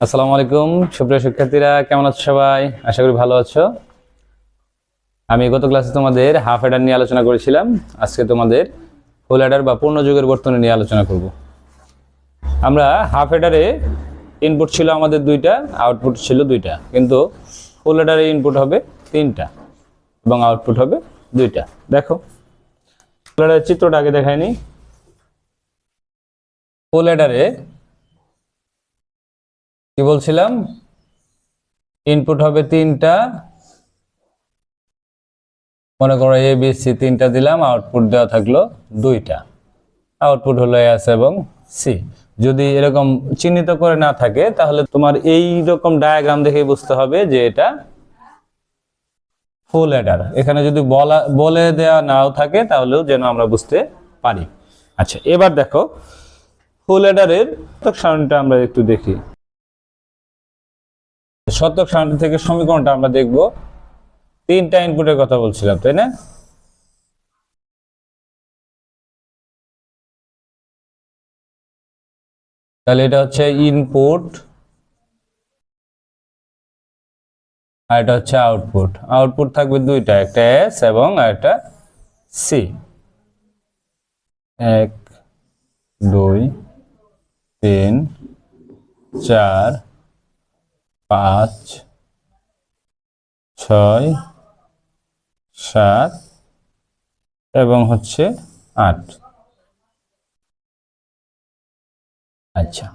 আসসালামু আলাইকুম। সুপ্রিয় শিক্ষার্থীরা, কেমন আছো সবাই? আশা করি ভালো আছো। আমি গত ক্লাসে তোমাদের হাফ হেডার নিয়ে আলোচনা করেছিলাম। আজকে তোমাদের ফুল হেডার বা পূর্ণ যুগের বর্তনী নিয়ে আলোচনা করব। আমরা হাফ হেডারে ইনপুট ছিল আমাদের দুইটা আউটপুট ছিল দুইটা। কিন্তু ফুল হেডারে ইনপুট হবে তিনটা এবং আউটপুট হবে দুইটা। দেখো ফুল হেডারের চিত্রটা আগে দেখায়নি ফুল হেডারে কি বলছিলাম? ইনপুট হবে তিনটা। মনে করো এ বি সি তিনটা দিলাম আউটপুট দেওয়া থাকল দুইটা। আউটপুট হলো এস এবং সি যদি এরকম চিহ্নিত করে না থাকে, তাহলে তোমার এই রকম ডায়াগ্রাম দেখে বুঝতে হবে যে এটা ফুল অ্যাডার এখানে যদি বলা, বলে দেওয়া নাও থাকে, তাহলেও যেন আমরা বুঝতে পারি। আচ্ছা এবার দেখো ফুল অ্যাডারের সারণীটা আমরা একটু দেখি। শতক সারণী থেকে সমীকরণটা আমরা দেখব। তিনটা ইনপুটের কথা বলছিলাম, তাই না? তাহলে এটা হচ্ছে ইনপুট আর এটা হচ্ছে আউটপুট আউটপুট থাকবে দুইটা, একটা এস এবং একটা সি এক, দুই, তিন, চার পাঁচ, ছয়, সাত এবং হচ্ছে আট। আচ্ছা।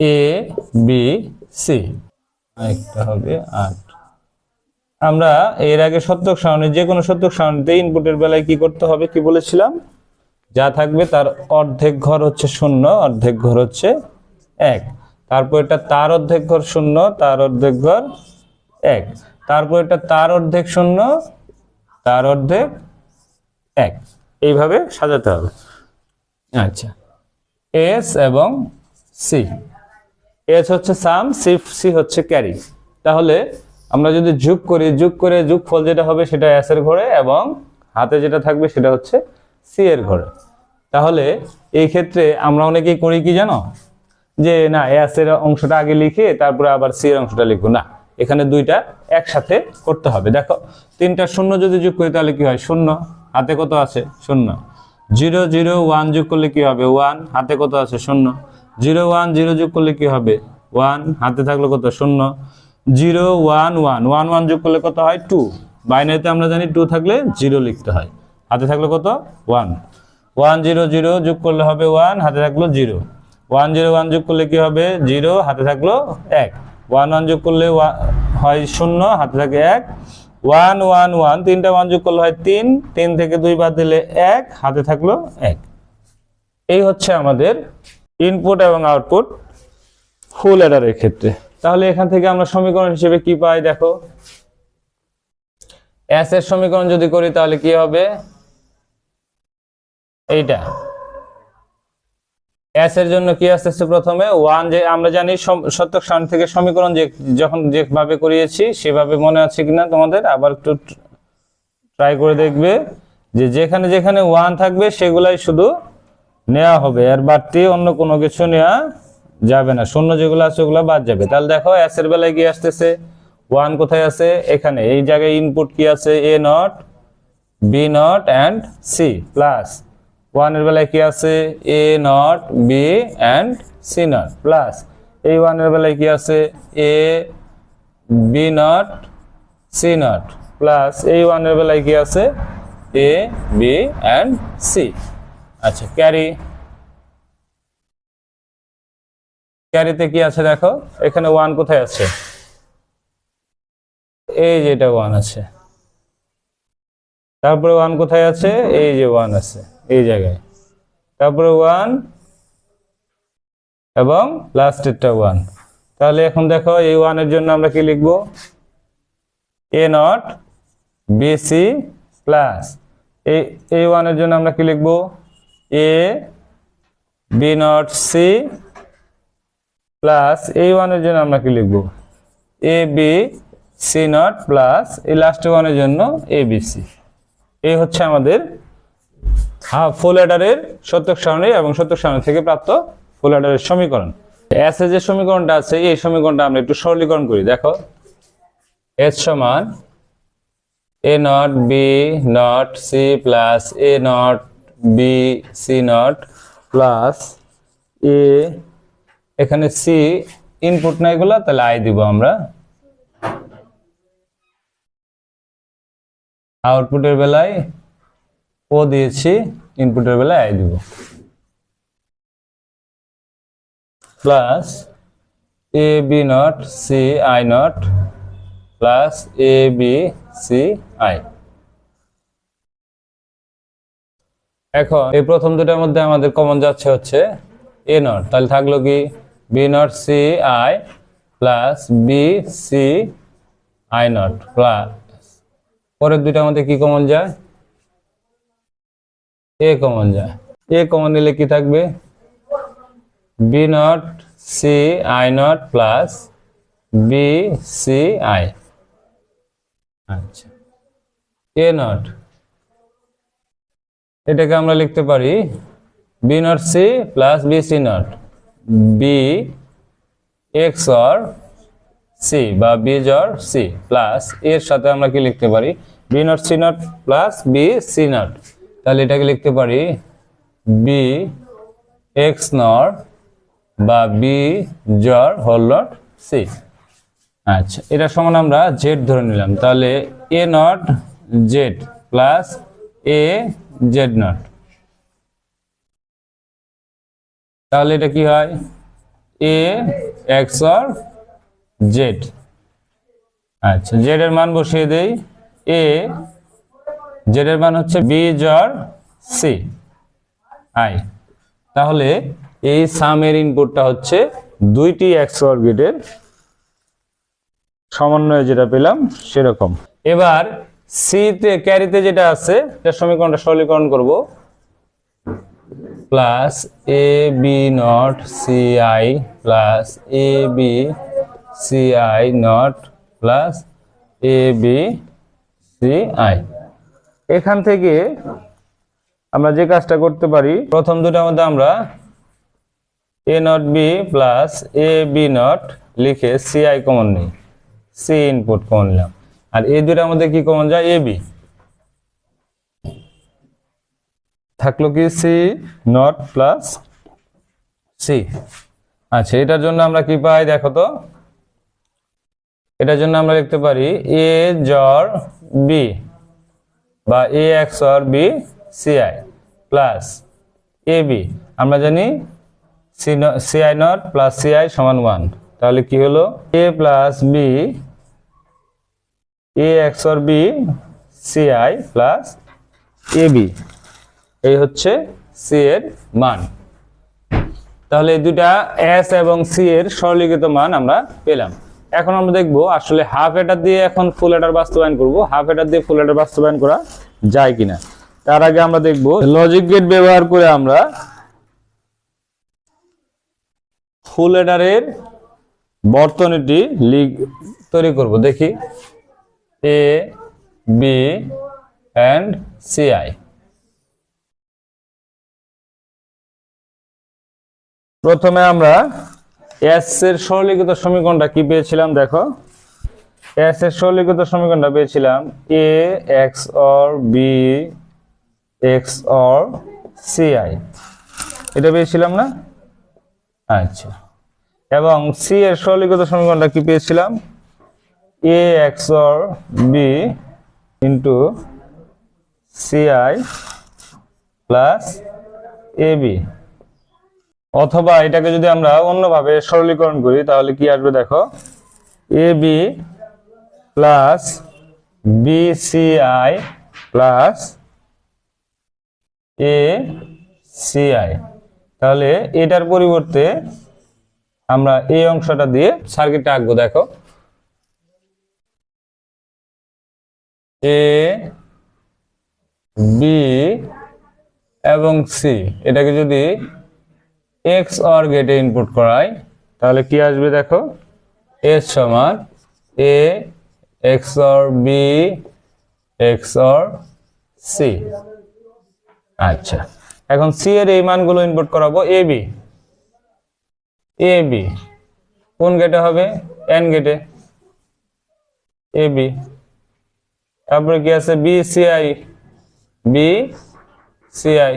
A, B, C. একটা হবে আট। আমরা এর আগে সত্যক সারণী, যে কোনো সত্যক সারণীতে ইনপুটের বেলায় কি করতে হবে, কি বলেছিলাম? যা থাকবে তার অর্ধেক ঘর হচ্ছে শূন্য, অর্ধেক ঘর হচ্ছে এক। তারপর এটা তার অর্ধেক ঘর শূন্য তার অর্ধেক ঘর এক। তারপর এটা তার অর্ধেক শূন্য তার অর্ধেক এক। এইভাবে সাজাতে হবে। আচ্ছা। এস এবং সি এস হচ্ছে সাম সি সি হচ্ছে ক্যারি তাহলে আমরা যদি যোগ করি যোগ করে যোগফল যেটা হবে সেটা এস এর ঘরে এবং হাতে যেটা থাকবে সেটা হচ্ছে সি এর ঘরে। তাহলে এই ক্ষেত্রে আমরা অনেকেই করি কি জানো? যে না এস এর অংশটা আগে লিখে তারপরে আবার সি এর অংশটা লিখব। না, এখানে দুইটা একসাথে করতে হবে। দেখো, তিনটা শূন্য যদি যোগ করি তাহলে কি হয়? শূন্য। হাতে কত আছে? শূন্য। জিরো জিরো, ওয়ান যোগ করলে কি হবে? ওয়ান। হাতে কত আছে? শূন্য। জিরো, ওয়ান, জিরো যোগ করলে কি হবে? ওয়ান। হাতে থাকলে কত? শূন্য। Zero, one one. One one যোগ করলে কত হয়? টু। বাইনারিতে আমরা জানি টু থাকলে জিরো লিখতে হয়। হাতে থাকলে কত? ওয়ান। ওয়ান, জিরো জিরো যোগ করলে হবে ওয়ান। হাতে থাকল জিরো। ওয়ান জিরো ওয়ান যোগ করলে কি হবে? জিরো, হাতে থাকল এক। ওয়ান ওয়ান যোগ করলে হয় শূন্য, হাতে থাকে এক। ওয়ান ওয়ান ওয়ান, তিনটা ওয়ান যোগ করলে হয় তিন। তিন থেকে দুই বাদ দিলে এক, হাতে থাকল এক। এই হচ্ছে আমাদের ইনপুট এবং আউটপুট ফুল অ্যাডারের ক্ষেত্রে। তাহলে এখান থেকে আমরা সমীকরণ হিসেবে কি পাই দেখো? এস এর সমীকরণ যদি করি তাহলে কি হবে? এইটা। এস এর জন্য কি আসতেছে প্রথমে? ওয়ান যে আমরা জানি শতক সারণী থেকে সমীকরণ যে যখন যেভাবে করিয়েছি, সেভাবে মনে আছে কিনা তোমাদের? আবার একটু ট্রাই করে দেখবে যে যেখানে যেখানে ওয়ান থাকবে, সেগুলাই শুধু নেওয়া হবে। এর বাড়তি অন্য কোনো কিছু নেওয়া যাবে না। শূন্য যেগুলো আছে, ওগুলো বাদ যাবে। তাহলে দেখো এস এর বেলায় কি আসতেছে? ওয়ান কোথায় আছে? এখানে। এই জায়গায় ইনপুট কি আছে? A not B not and C plus ওয়ানের বেলায় কি আছে? A not B and C not plus এই ওয়ানের বেলায় কি আছে? A B not C not plus এই ওয়ানের বেলায় কি আছে? এ বি অ্যান্ড সি আচ্ছা ক্যারি ক্যারিতে কি আছে দেখো? এখানে ওয়ান কোথায় আছে? এই যেটা ওয়ান আছে। তারপরে ওয়ান কোথায় আছে? এই যে ওয়ান আছে। এই জায়গায়। তারপরে ওয়ান এবং লাস্টেরটা ওয়ান তাহলে এখন দেখো এই ওয়ানের জন্য আমরা কি লিখব? এ নট বিসি প্লাস এই এই ওয়ানের জন্য আমরা কি লিখব? A B not C plus এই ওয়ানের জন্য আমরা কি লিখব? A B C not plus এই লাস্ট ওয়ানের জন্য এ বি সি এই হচ্ছে আমাদের ফুল অ্যাডারের সত্যক সারণী এবং সত্যক সারণী থেকে প্রাপ্ত ফুল অ্যাডারের সমীকরণ। এস এর যে সমীকরণটা আছে, এই সমীকরণটা আমরা একটু সরলীকরণ করি। দেখো এস সমান A not B not C plus A not B C not plus A এখানে সি ইনপুট না এগুলা তাহলে আই দিব আমরা। আউটপুটের বেলায় ও দিয়েছি ইনপুটের বেলায় আই দিব। Plus A B not C I not plus A B C I এখন এই প্রথম দুটার মধ্যে আমাদের কমন যাচ্ছে হচ্ছে এ নট তাহলে থাকল কি? B not C I plus B C I not plus পরের দুইটার মধ্যে কি কমন যায়? এ কমন যায়। এ কমন নিলে কি থাকবে? B not C I not plus B C I আচ্ছা। এ নট এটাকে আমরা লিখতে পারি B not C plus B C not B XOR C বা বি জর সি প্লাস এর সাথে আমরা কি লিখতে পারি? B not C not plus B C not তাহলে এটাকে লিখতে পারি বি এক্স নট বা B XOR whole not C আচ্ছা এটা সমান আমরা জেড ধরে নিলাম। তাহলে A not Z plus A Z not তাহলে এটা কি হয়? এ এক্স অর জেড আচ্ছা জেড এর মান বসিয়ে দেই। এ জেড এর মান হচ্ছে বি জর সি। আই। তাহলে এই সামের ইনপুটটা হচ্ছে দুইটি এক্স অর গেটের সমন্বয়ে যেটা পেলাম সেরকম। এবার সিতে ক্যারিতে যেটা আছে, এটা সমীকরণটা সরলীকরণ করব। Plus A B not C I plus A B C I not plus A B C I এখান থেকে আমরা যে কাজটা করতে পারি, প্রথম দুটার মধ্যে আমরা A not B plus A B not লিখে সি আই কমন নিই। সি ইনপুট কমন নিলাম। আর এই দুটার মধ্যে কি কমন যায়? এ বি থাকল কি সি নট প্লাস সি আচ্ছা এটার জন্য আমরা কি পাই? দেখো তো। এটার জন্য আমরা লিখতে পারি এ জর বি বা A XOR B C I plus A B আমরা জানি C C I not plus C I সমান ওয়ান তাহলে কি হলো? A plus B A XOR B C I plus A B এই হচ্ছে সি এর মান। তাহলে এই দুটা এস এবং সি এর সরলীকৃত মান আমরা পেলাম। এখন আমরা দেখব আসলে হাফ এটার দিয়ে এখন ফুল এটার বাস্তবায়ন করব। হাফ এটার দিয়ে ফুল এটার বাস্তবায়ন করা যায় কিনা? তার আগে আমরা দেখব লজিক গেট ব্যবহার করে আমরা ফুল এডারের বর্তনীটি লিগ তৈরি করব। দেখি। A B and C I প্রথমে আমরা এস এর সরলীকৃত সমীকরণটা কি পেয়েছিলাম? দেখো। এস এর সরলীকৃত সমীকরণটা পেয়েছিলাম A XOR B XOR C I এটা পেয়েছিলাম না? আচ্ছা। এবং সি এর সরলীকৃত সমীকরণটা কি পেয়েছিলাম? A XOR B into C I plus A B অথবা এটাকে যদি আমরা অন্যভাবে সরলীকরণ করি, তাহলে কি আসবে দেখো? A B plus B C I plus A C I তাহলে এটার পরিবর্তে আমরা এই অংশটা দিয়ে সার্কিটটা আঁকবো, দেখো। এ বি এবং সি এটাকে যদি এক্স অর গেটে ইনপুট করাই তাহলে কি আসবে দেখো? এস সমান A XOR B XOR C আচ্ছা। এখন সি এর এই মানগুলো ইনপুট করাবো এ বি এ বি কোন গেটে হবে? এন গেটে এ। বি তারপরে কি আছে? B C I B C I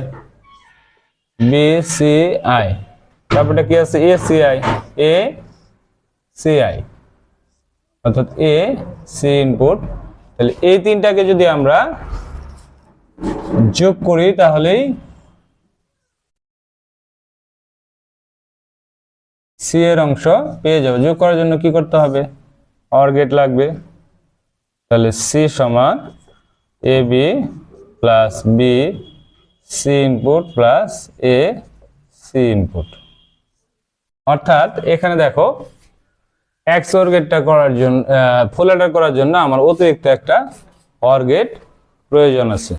B C I তারপরে কি আছে? A C I A C I অর্থাৎ এ সি ইনপুট তাহলে এই তিনটাকে যদি আমরা যোগ করি, তাহলেই সি এর অংশ পেয়ে যাবে। যোগ করার জন্য কি করতে হবে? অর গেট লাগবে। তাহলে সি সমান A B plus B C input plus A C input অর্থাৎ এখানে দেখো এক্স অর গেটটা করার জন্য ফুল করার জন্য আমার অতিরিক্ত একটা অর গেট প্রয়োজন আছে।